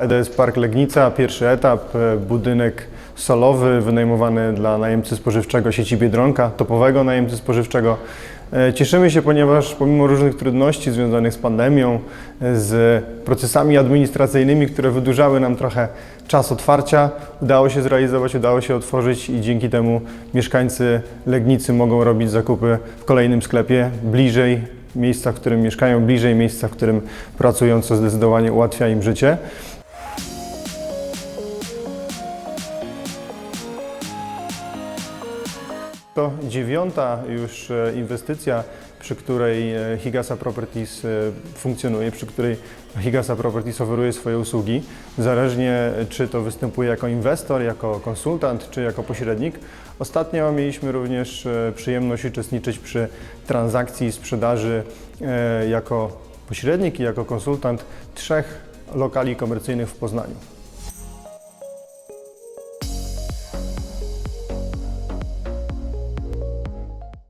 EDS Park Legnica, pierwszy etap, e, budynek solowy wynajmowany dla najemcy spożywczego sieci Biedronka, topowego najemcy spożywczego. E, Cieszymy się, ponieważ pomimo różnych trudności związanych z pandemią, e, z procesami administracyjnymi, które wydłużały nam trochę czas otwarcia, udało się zrealizować, udało się otworzyć i dzięki temu mieszkańcy Legnicy mogą robić zakupy w kolejnym sklepie bliżej miejsca, w którym mieszkają, bliżej miejsca, w którym pracują, co zdecydowanie ułatwia im życie. To dziewiąta już e, inwestycja, przy której e, Higasa Properties e, funkcjonuje, przy której Higasa Properties oferuje swoje usługi. Zależnie czy to występuje jako inwestor, jako konsultant, czy jako pośrednik. Ostatnio mieliśmy również przyjemność uczestniczyć przy transakcji sprzedaży e, jako pośrednik i jako konsultant trzech lokali komercyjnych w Poznaniu.